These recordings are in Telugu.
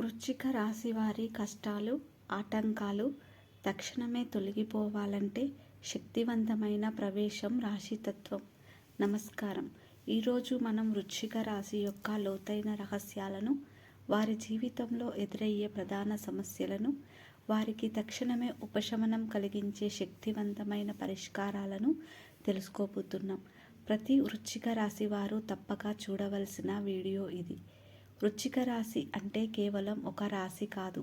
వృశ్చిక రాశి వారి కష్టాలు ఆటంకాలు తక్షణమే తొలగిపోవాలంటే శక్తివంతమైన ప్రవేశం రాశితత్వం. నమస్కారం. ఈరోజు మనం వృశ్చిక రాశి యొక్క లోతైన రహస్యాలను వారి జీవితంలో ఎదురయ్యే ప్రధాన సమస్యలను వారికి తక్షణమే ఉపశమనం కలిగించే శక్తివంతమైన పరిష్కారాలను తెలుసుకోబోతున్నాం. ప్రతి వృశ్చిక రాశి వారు తప్పక చూడవలసిన వీడియో ఇది. వృచ్చిక రాశి అంటే కేవలం ఒక రాశి కాదు.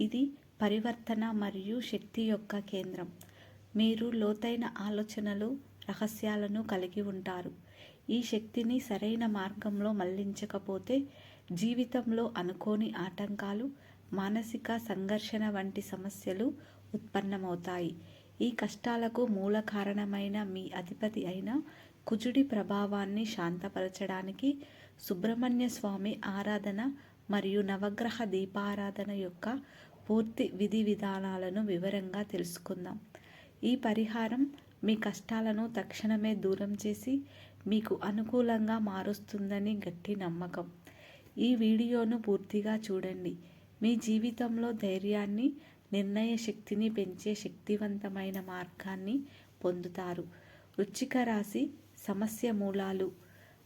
ఇది పరివర్తన మరియు శక్తి యొక్క కేంద్రం. మీరు లోతైన ఆలోచనలు రహస్యాలను కలిగి ఉంటారు. ఈ శక్తిని సరైన మార్గంలో మళ్ళించకపోతే జీవితంలో అనుకోని ఆటంకాలు మానసిక సంఘర్షణ వంటి సమస్యలు ఉత్పన్నమవుతాయి. ఈ కష్టాలకు మూల కారణమైన మీ అధిపతి అయిన కుజుడి ప్రభావాన్ని శాంతపరచడానికి సుబ్రహ్మణ్య స్వామి ఆరాధన మరియు నవగ్రహ దీపారాధన యొక్క పూర్తి విధి విధానాలను వివరంగా తెలుసుకుందాం. ఈ పరిహారం మీ కష్టాలను తక్షణమే దూరం చేసి మీకు అనుకూలంగా మారుస్తుందని గట్టి నమ్మకం. ఈ వీడియోను పూర్తిగా చూడండి. మీ జీవితంలో ధైర్యాన్ని నిర్ణయ శక్తిని పెంచే శక్తివంతమైన మార్గాన్ని పొందుతారు. వృచ్చిక రాశి సమస్య మూలాలు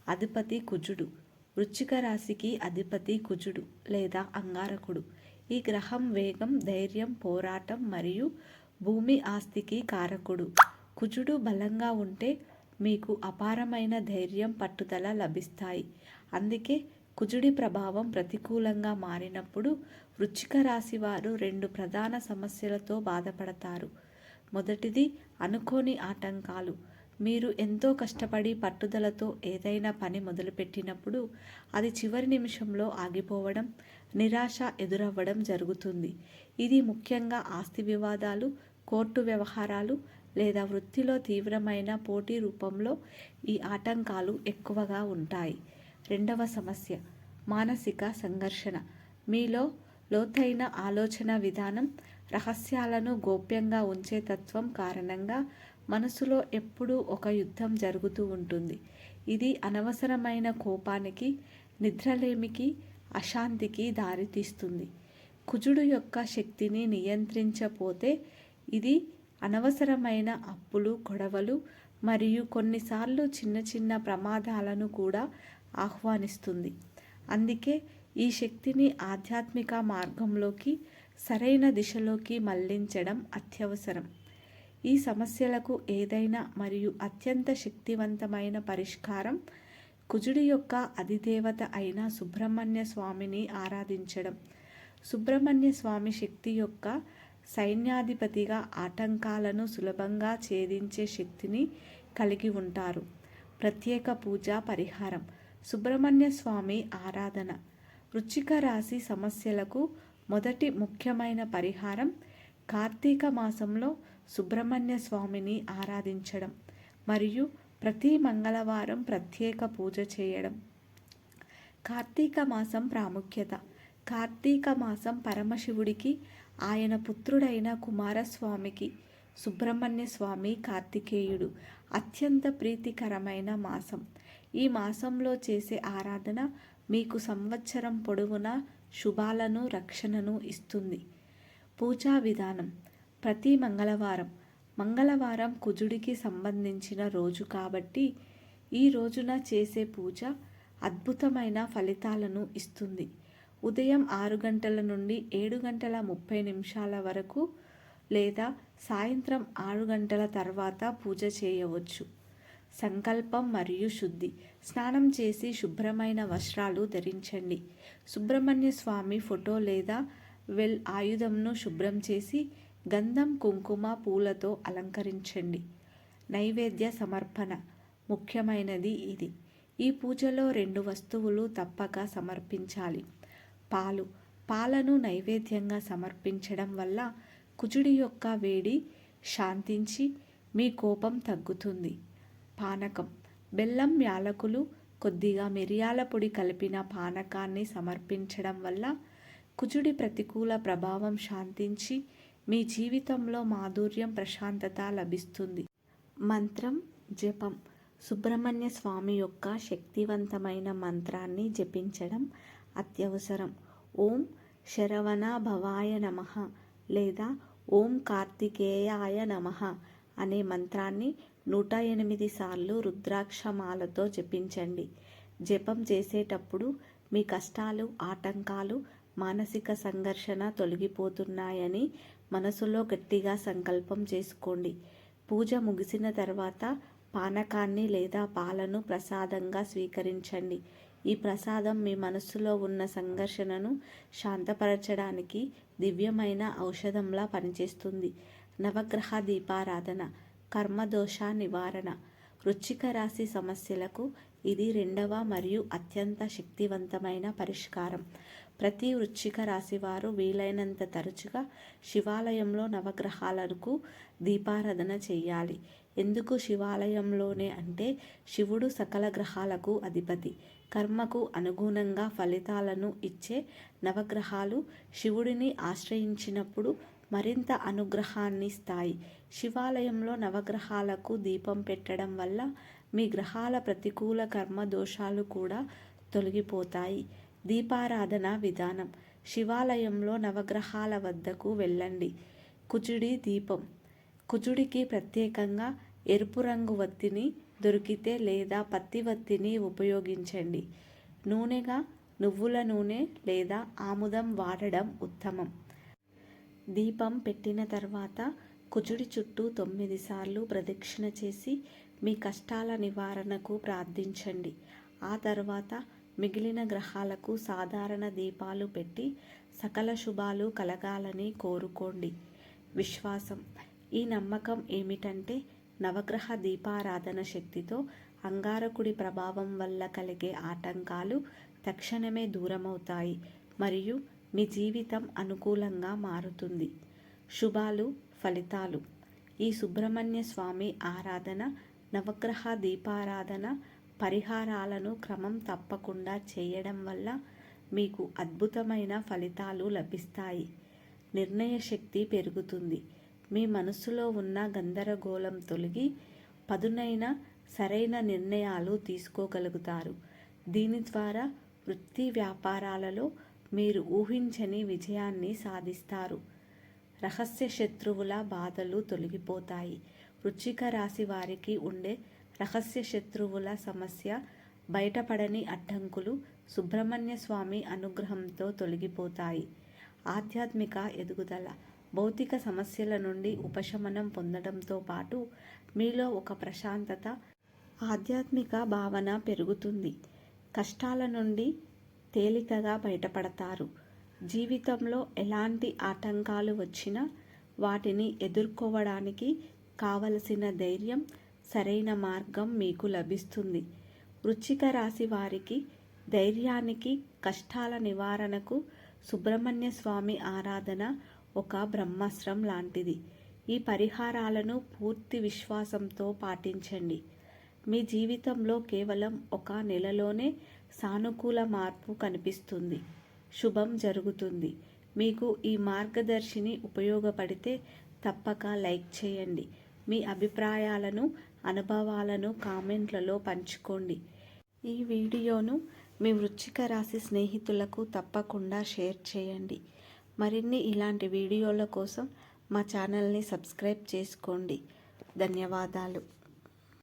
అధిపతి కుజుడు. వృచ్చిక రాశికి అధిపతి కుజుడు లేదా అంగారకుడు. ఈ గ్రహం వేగం ధైర్యం పోరాటం మరియు భూమి ఆస్తికి కారకుడు. కుజుడు బలంగా ఉంటే మీకు అపారమైన ధైర్యం పట్టుదల లభిస్తాయి. అందుకే కుజుడి ప్రభావం ప్రతికూలంగా మారినప్పుడు వృచ్చిక రాశి వారు రెండు ప్రధాన సమస్యలతో బాధపడతారు. మొదటిది అనుకోని ఆటంకాలు. మీరు ఎంతో కష్టపడి పట్టుదలతో ఏదైనా పని మొదలుపెట్టినప్పుడు అది చివరి నిమిషంలో ఆగిపోవడం నిరాశ ఎదురవ్వడం జరుగుతుంది. ఇది ముఖ్యంగా ఆస్తి వివాదాలు కోర్టు వ్యవహారాలు లేదా వృత్తిలో తీవ్రమైన పోటీ రూపంలో ఈ ఆటంకాలు ఎక్కువగా ఉంటాయి. రెండవ సమస్య మానసిక సంఘర్షణ. మీలో లోతైన ఆలోచన విధానం రహస్యాలను గోప్యంగా ఉంచే తత్వం కారణంగా మనసులో ఎప్పుడూ ఒక యుద్ధం జరుగుతూ ఉంటుంది. ఇది అనవసరమైన కోపానికి నిద్రలేమికి అశాంతికి దారితీస్తుంది. కుజుడు యొక్క శక్తిని నియంత్రించపోతే ఇది అనవసరమైన అప్పులు గొడవలు మరియు కొన్నిసార్లు చిన్న చిన్న ప్రమాదాలను కూడా ఆహ్వానిస్తుంది. అందుకే ఈ శక్తిని ఆధ్యాత్మిక మార్గంలోకి సరైన దిశలోకి మళ్ళించడం అత్యవసరం. ఈ సమస్యలకు ఏదైనా మరియు అత్యంత శక్తివంతమైన పరిష్కారం కుజుడి యొక్క అధిదేవత అయిన సుబ్రహ్మణ్య స్వామిని ఆరాధించడం. సుబ్రహ్మణ్య స్వామి శక్తి యొక్క సైన్యాధిపతిగా ఆటంకాలను సులభంగా ఛేదించే శక్తిని కలిగి ఉంటారు. ప్రత్యేక పూజ పరిహారం సుబ్రహ్మణ్య స్వామి ఆరాధన. వృచ్చిక రాశి సమస్యలకు మొదటి ముఖ్యమైన పరిహారం కార్తీక మాసంలో సుబ్రహ్మణ్య స్వామిని ఆరాధించడం మరియు ప్రతి మంగళవారం ప్రత్యేక పూజ చేయడం. కార్తీక మాసం ప్రాముఖ్యత. కార్తీక మాసం పరమశివుడికి ఆయన పుత్రుడైన కుమారస్వామికి సుబ్రహ్మణ్య స్వామి కార్తికేయుడు అత్యంత ప్రీతికరమైన మాసం. ఈ మాసంలో చేసే ఆరాధన మీకు సంవత్సరం పొడవునా శుభాలను రక్షణను ఇస్తుంది. పూజా విధానం. ప్రతి మంగళవారం. మంగళవారం కుజుడికి సంబంధించిన రోజు కాబట్టి ఈ రోజున చేసే పూజ అద్భుతమైన ఫలితాలను ఇస్తుంది. ఉదయం ఆరు గంటల నుండి ఏడు గంటల ముప్పై నిమిషాల వరకు లేదా సాయంత్రం ఆరు గంటల తర్వాత పూజ చేయవచ్చు. సంకల్పం మరియు శుద్ధి. స్నానం చేసి శుభ్రమైన వస్త్రాలు ధరించండి. సుబ్రహ్మణ్య స్వామి ఫోటో లేదా వెల్ ఆయుధంను శుభ్రం చేసి గంధం కుంకుమ పూలతో అలంకరించండి. నైవేద్య సమర్పణ ముఖ్యమైనది ఇది. ఈ పూజలో రెండు వస్తువులు తప్పక సమర్పించాలి. పాలు. పాలను నైవేద్యంగా సమర్పించడం వల్ల కుజుడి యొక్క వేడి శాంతించి మీ కోపం తగ్గుతుంది. పానకం. బెల్లం యాలకులు కొద్దిగా మిరియాల పొడి కలిపిన పానకాన్ని సమర్పించడం వల్ల కుజుడి ప్రతికూల ప్రభావం శాంతించి మీ జీవితంలో మాధుర్యం ప్రశాంతత లభిస్తుంది. మంత్రం జపం. సుబ్రహ్మణ్య స్వామి యొక్క శక్తివంతమైన మంత్రాన్ని జపించడం అత్యవసరం. ఓం శరవణ భవాయ నమ లేదా ఓం కార్తికేయాయ నమ అనే మంత్రాన్ని నూట ఎనిమిది సార్లు రుద్రాక్షమాలతో జపించండి. జపం చేసేటప్పుడు మీ కష్టాలు ఆటంకాలు మానసిక సంఘర్షణ తొలగిపోతున్నాయని మనసులో గట్టిగా సంకల్పం చేసుకోండి. పూజ ముగిసిన తర్వాత పానకాన్ని లేదా పాలను ప్రసాదంగా స్వీకరించండి. ఈ ప్రసాదం మీ మనస్సులో ఉన్న సంఘర్షణను శాంతపరచడానికి దివ్యమైన ఔషధంలా పనిచేస్తుంది. నవగ్రహ దీపారాధన కర్మదోష నివారణ వృచ్చిక రాశి సమస్యలకు ఇది రెండవ మరియు అత్యంత శక్తివంతమైన పరిష్కారం. ప్రతి వృచ్చిక రాశివారు వీలైనంత తరచుగా శివాలయంలో నవగ్రహాలకు దీపారాధన చేయాలి. ఎందుకు శివాలయంలోనే అంటే శివుడు సకల గ్రహాలకు అధిపతి. కర్మకు అనుగుణంగా ఫలితాలను ఇచ్చే నవగ్రహాలు శివుడిని ఆశ్రయించినప్పుడు మరింత అనుగ్రహాన్ని ఇస్తాయి. శివాలయంలో నవగ్రహాలకు దీపం పెట్టడం వల్ల మీ గ్రహాల ప్రతికూల కర్మ దోషాలు కూడా తొలగిపోతాయి. దీపారాధన విధానం. శివాలయంలో నవగ్రహాల వద్దకు వెళ్ళండి. కుజుడి దీపం. కుజుడికి ప్రత్యేకంగా ఎరుపు రంగు వత్తిని దొరికితే లేదా పత్తి వత్తిని ఉపయోగించండి. నూనెగా నువ్వుల నూనె లేదా ఆముదం వాడడం ఉత్తమం. దీపం పెట్టిన తర్వాత కుజుడి చుట్టూ తొమ్మిది సార్లు ప్రదక్షిణ చేసి మీ కష్టాల నివారణకు ప్రార్థించండి. ఆ తర్వాత మిగిలిన గ్రహాలకు సాధారణ దీపాలు పెట్టి సకల శుభాలు కలగాలని కోరుకోండి. విశ్వాసం. ఈ నమ్మకం ఏమిటంటే నవగ్రహ దీపారాధన శక్తితో అంగారకుడి ప్రభావం వల్ల కలిగే ఆటంకాలు తక్షణమే దూరమవుతాయి మరియు మీ జీవితం అనుకూలంగా మారుతుంది. శుభాలు ఫలితాలు. ఈ సుబ్రహ్మణ్య స్వామి ఆరాధన నవగ్రహ దీపారాధన పరిహారాలను క్రమం తప్పకుండా చేయడం వల్ల మీకు అద్భుతమైన ఫలితాలు లభిస్తాయి. నిర్ణయ శక్తి పెరుగుతుంది. మీ మనసులో ఉన్న గందరగోళం తొలగి పదునైన సరైన నిర్ణయాలు తీసుకోగలుగుతారు. దీని ద్వారా వృత్తి వ్యాపారాలలో మీరు ఊహించని విజయాన్ని సాధిస్తారు. రహస్య శత్రువుల బాధలు తొలగిపోతాయి. వృచ్చిక రాశి వారికి ఉండే రహస్య శత్రువుల సమస్య బయటపడని అడ్డంకులు సుబ్రహ్మణ్య స్వామి అనుగ్రహంతో తొలగిపోతాయి. ఆధ్యాత్మిక ఎదుగుదల భౌతిక సమస్యల నుండి ఉపశమనం పొందడంతో పాటు మీలో ఒక ప్రశాంతత ఆధ్యాత్మిక భావన పెరుగుతుంది. కష్టాల నుండి తేలికగా బయటపడతారు. జీవితంలో ఎలాంటి ఆటంకాలు వచ్చినా వాటిని ఎదుర్కోవడానికి కావలసిన ధైర్యం సరైన మార్గం మీకు లభిస్తుంది. వృచ్చిక రాశి వారికి ధైర్యానికి కష్టాల నివారణకు సుబ్రహ్మణ్య స్వామి ఆరాధన ఒక బ్రహ్మాస్త్రం లాంటిది. ఈ పరిహారాలను పూర్తి విశ్వాసంతో పాటించండి. మీ జీవితంలో కేవలం ఒక నెలలోనే సానుకూల మార్పు కనిపిస్తుంది. శుభం జరుగుతుంది. మీకు ఈ మార్గదర్శిని ఉపయోగపడితే తప్పక లైక్ చేయండి. మీ అభిప్రాయాలను అనుభవాలను కామెంట్లలో పంచుకోండి. ఈ వీడియోను మీ వృచ్చిక రాశి స్నేహితులకు తప్పకుండా షేర్ చేయండి. మరిన్ని ఇలాంటి వీడియోల కోసం మా ఛానల్ని సబ్స్క్రైబ్ చేసుకోండి. ధన్యవాదాలు.